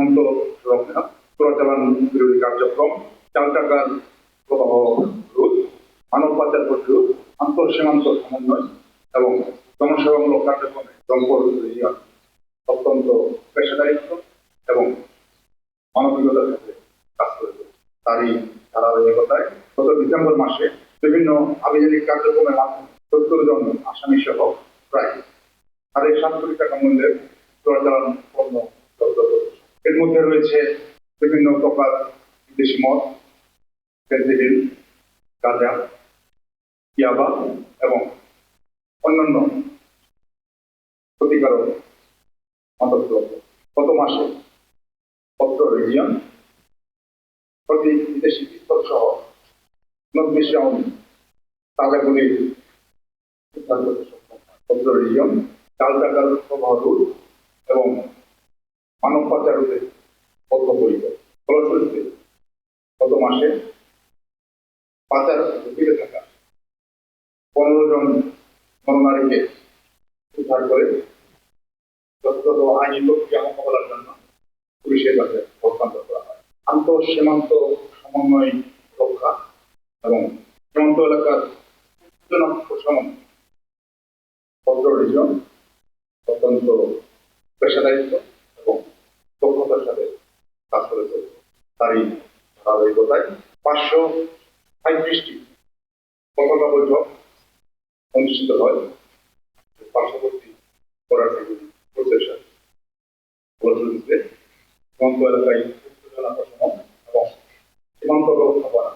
সীমান্ত চোরাচালান বিরোধী কার্যক্রম চাল টাকার প্রবাহ রোধ, মানব পাচার প্রতিরোধ আন্তঃ সীমান্ত সমন্বয় এবং জনসেবামূলক কার্যক্রমে সম্পর্ক অত্যন্ত পেশাদারিত্ব এবং মানবিকতার সাথে কাজ করে। তারই ধারাবাহিকতায় গত ডিসেম্বর মাসে বিভিন্ন আভিযানিক কার্যক্রমের মাধ্যমে সত্তর জন আসামি সহ প্রায় সাড়ে সাত কোটি টাকা মূল্যের চোরাচালান মধ্যে রয়েছে বিভিন্ন প্রকার বিদেশি মদ ফেন্সিডিল গাঁজা, ইয়াবা এবং অন্যান্য ক্ষতিকারক মাদকদ্রব্য গত মাসে পত্র রিজিয়ন প্রতি বিদেশি পিস্তল সহ উনত্রিশ রাউন্ড তাজাগুলি উদ্ধার করতে সক্ষম। পত্র রিজিয়ন চাল টাকার প্রবাহ এবং মানব পাচার রোধে বদ্ধপরিকর ফলশ্রুতিতে গত মাসে পাচার থাকা পনেরো জন নরনারীকে উদ্ধার করে যথাযথ আইনি প্রক্রিয়া মোকাবেলার জন্য পুলিশের কাছে হস্তান্তর করা হয়। আন্তঃ সীমান্ত সমন্বয় রক্ষা এবং সীমান্ত এলাকার সমন্বয় রিজন অত্যন্ত পেশাদারিত্ব তারই ধারাবাহিকতায় পাঁচশো পঁয়ত্রিশটি সংকল্প বৈঠক অনুষ্ঠিত হয়। পার্শ্ববর্তী পরাশালী প্রচেষ্টা গড়ে তুলতে সীমান্ত এলাকায় এবং সীমান্ত ব্যবস্থাপনা